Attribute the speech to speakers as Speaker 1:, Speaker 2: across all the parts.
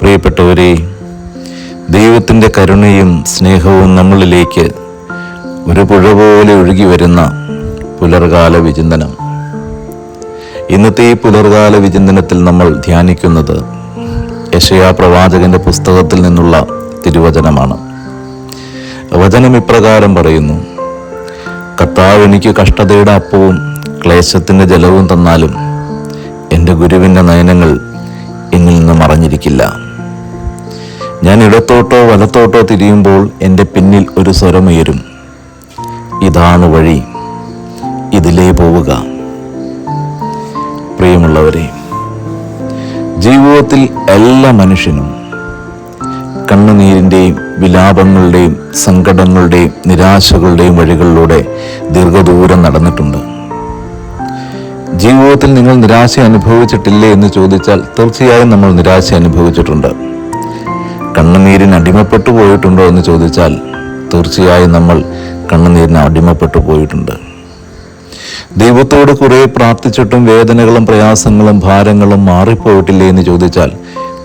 Speaker 1: പ്രിയപ്പെട്ടവരെ ദൈവത്തിന്റെ കരുണയും സ്നേഹവും നമ്മളിലേക്ക് ഒരു പുഴ പോലെ ഒഴുകി വരുന്ന പുലർകാല വിചിന്തനം. ഇന്നത്തെ ഈ പുലർകാല വിചിന്തനത്തിൽ നമ്മൾ ധ്യാനിക്കുന്നത് യശയാ പ്രവാചകന്റെ പുസ്തകത്തിൽ നിന്നുള്ള തിരുവചനമാണ്. വചനം ഇപ്രകാരം പറയുന്നു കർത്താവ് എനിക്ക് കഷ്ടതയുടെ അപ്പവും ക്ലേശത്തിന്റെ ജലവും തന്നാലും എന്റെ ഗുരുവിന്റെ നയനങ്ങൾ എന്നിൽ നിന്ന് മറഞ്ഞിരിക്കില്ല. ഞാൻ ഇടത്തോട്ടോ വലത്തോട്ടോ തിരിയുമ്പോൾ എന്റെ പിന്നിൽ ഒരു സ്വരമുയരും. ഇതാണ് വഴി. ഇതിലേ പോവുക. പ്രിയമുള്ളവരെ ജീവിതത്തിൽ എല്ലാ മനുഷ്യനും കണ്ണുനീരിന്റെയും വിലാപങ്ങളുടെയും സങ്കടങ്ങളുടെയും നിരാശകളുടെയും വഴികളിലൂടെ ദീർഘദൂരം നടന്നിട്ടുണ്ട്. ജീവിതത്തിൽ നിങ്ങൾ നിരാശ അനുഭവിച്ചിട്ടില്ലേ എന്ന് ചോദിച്ചാൽ തീർച്ചയായും നമ്മൾ നിരാശ അനുഭവിച്ചിട്ടുണ്ട്. കണ്ണുനീരിന് അടിമപ്പെട്ടു പോയിട്ടുണ്ടോ എന്ന് ചോദിച്ചാൽ തീർച്ചയായും നമ്മൾ കണ്ണുനീരിന് അടിമപ്പെട്ടു പോയിട്ടുണ്ട്. ദൈവത്തോട് കുറെ പ്രാർത്ഥിച്ചിട്ടും വേദനകളും പ്രയാസങ്ങളും ഭാരങ്ങളും മാറിപ്പോയിട്ടില്ലേ എന്ന് ചോദിച്ചാൽ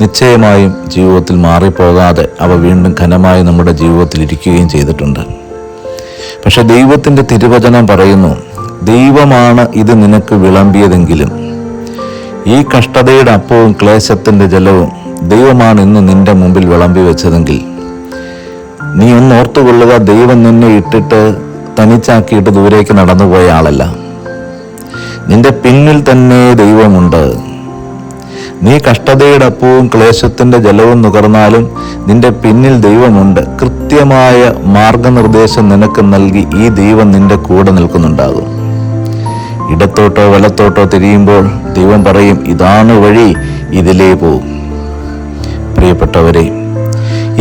Speaker 1: നിശ്ചയമായും ജീവിതത്തിൽ മാറിപ്പോകാതെ അവ വീണ്ടും ഘനമായി നമ്മുടെ ജീവിതത്തിൽ ഇരിക്കുകയും ചെയ്തിട്ടുണ്ട്. പക്ഷെ ദൈവത്തിന്റെ തിരുവചനം പറയുന്നു ദൈവമാണ് ഇത് നിനക്ക് വിളമ്പിയതെങ്കിലും ഈ കഷ്ടതയുടെ അപ്പവും ക്ലേശത്തിന്റെ ജലവും ദൈവമാണ് ഇന്ന് നിന്റെ മുമ്പിൽ വിളമ്പി വെച്ചതെങ്കിൽ നീ ഒന്ന് ഓർത്തുകൊള്ളുക ദൈവം നിന്നെ ഇട്ടിട്ട് തനിച്ചാക്കിയിട്ട് ദൂരേക്ക് നടന്നുപോയ ആളല്ല. നിന്റെ പിന്നിൽ തന്നെ ദൈവമുണ്ട്. നീ കഷ്ടതയുടെ അപ്പവും ക്ലേശത്തിന്റെ ജലവും നുകർന്നാലും നിന്റെ പിന്നിൽ ദൈവമുണ്ട്. കൃത്യമായ മാർഗനിർദ്ദേശം നിനക്ക് നൽകി ഈ ദൈവം നിന്റെ കൂടെ നിൽക്കുന്നുണ്ടാകും. ഇടത്തോട്ടോ വലത്തോട്ടോ തിരിയുമ്പോൾ ദൈവം പറയും ഇതാണ് വഴി ഇതിലേ പോവും. പ്രിയപ്പെട്ടവരെ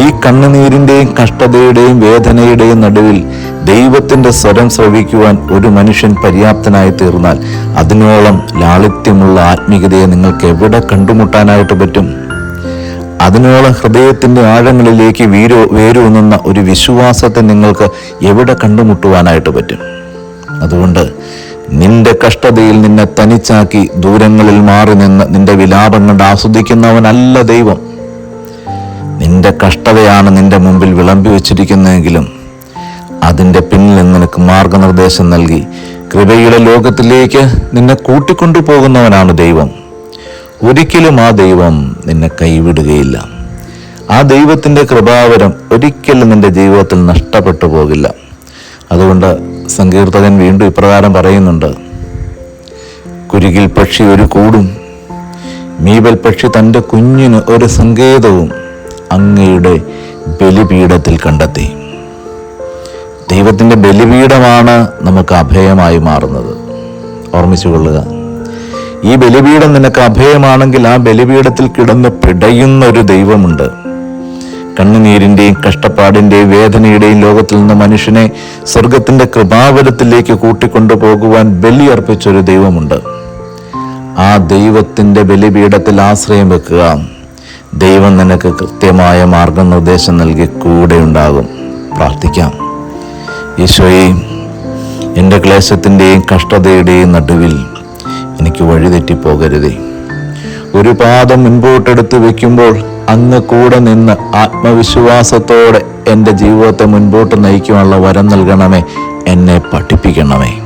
Speaker 1: ഈ കണ്ണുനീരിന്റെയും കഷ്ടതയുടെയും വേദനയുടെയും നടുവിൽ ദൈവത്തിന്റെ സ്വരം ശ്രവിക്കുവാൻ ഒരു മനുഷ്യൻ പര്യാപ്തനായി തീർന്നാൽ അതിനോളം ലാളിത്യമുള്ള ആത്മീയതയെ നിങ്ങൾക്ക് എവിടെ കണ്ടുമുട്ടാനായിട്ട് പറ്റും? അതിനോളം ഹൃദയത്തിന്റെ ആഴങ്ങളിലേക്ക് വീരോ വേരൂന്നുന്ന ഒരു വിശ്വാസത്തെ നിങ്ങൾക്ക് എവിടെ കണ്ടുമുട്ടുവാനായിട്ട് പറ്റും? അതുകൊണ്ട് നിന്റെ കഷ്ടതയിൽ നിന്നെ തനിച്ചാക്കി ദൂരങ്ങളിൽ മാറി നിന്ന് നിന്റെ വിലാപം കണ്ട് ആസ്വദിക്കുന്നവനല്ല ദൈവം. നിന്റെ കഷ്ടതയാണ് നിന്റെ മുമ്പിൽ വിളമ്പി വച്ചിരിക്കുന്നതെങ്കിലും അതിന്റെ പിന്നിൽ നിന്ന് നിനക്ക് മാർഗനിർദ്ദേശം നൽകി. കൃപയുടെ ലോകത്തിലേക്ക് നിന്നെ കൂട്ടിക്കൊണ്ടു പോകുന്നവനാണ് ദൈവം. ഒരിക്കലും ആ ദൈവം നിന്നെ കൈവിടുകയില്ല. ആ ദൈവത്തിന്റെ കൃപാവരം ഒരിക്കലും നിന്റെ ജീവിതത്തിൽ നഷ്ടപ്പെട്ടു പോകില്ല. അതുകൊണ്ട് സങ്കീർത്തകൻ വീണ്ടും ഇപ്രകാരം പറയുന്നുണ്ട്. കുരുകിൽ പക്ഷി ഒരു കൂടും. മീബൽ പക്ഷി തന്റെ കുഞ്ഞിന് ഒരു സങ്കേതവും അങ്ങയുടെ ബലിപീഠത്തിൽ കണ്ടെത്തി. ദൈവത്തിന്റെ ബലിപീഠമാണ് നമുക്ക് അഭയമായി മാറുന്നത്. ഓർമ്മിച്ചു കൊള്ളുക. ഈ ബലിപീഠം നിനക്ക് അഭയമാണെങ്കിൽ ആ ബലിപീഠത്തിൽ കിടന്ന് പിടയുന്ന ഒരു ദൈവമുണ്ട്. കണ്ണുനീരിന്റെയും കഷ്ടപ്പാടിന്റെയും വേദനയുടെയും ലോകത്തിൽ നിന്ന് മനുഷ്യനെ സ്വർഗത്തിന്റെ കൃപാവരത്തിലേക്ക് കൂട്ടിക്കൊണ്ടു പോകുവാൻ ബലിയർപ്പിച്ചൊരു ദൈവമുണ്ട്. ആ ദൈവത്തിന്റെ ബലിപീഠത്തിൽ ആശ്രയം വെക്കുക. ദൈവം നിനക്ക് കൃത്യമായ മാർഗനിർദ്ദേശം നൽകി കൂടെ ഉണ്ടാകും. പ്രാർത്ഥിക്കാം. ഈശോയെ എന്റെ ക്ലേശത്തിന്റെയും കഷ്ടതയുടെയും നടുവിൽ എനിക്ക് വഴിതെറ്റിപ്പോകരുതേ ഒരു പാദം മുൻപോട്ടെടുത്ത് വയ്ക്കുമ്പോൾ അങ്ങ് കൂടെ നിന്ന് ആത്മവിശ്വാസത്തോടെ എന്റെ ജീവിതത്തെ മുൻപോട്ട് നയിക്കുവാനുള്ള വരം നൽകണമേ. എന്നെ പഠിപ്പിക്കണമേ.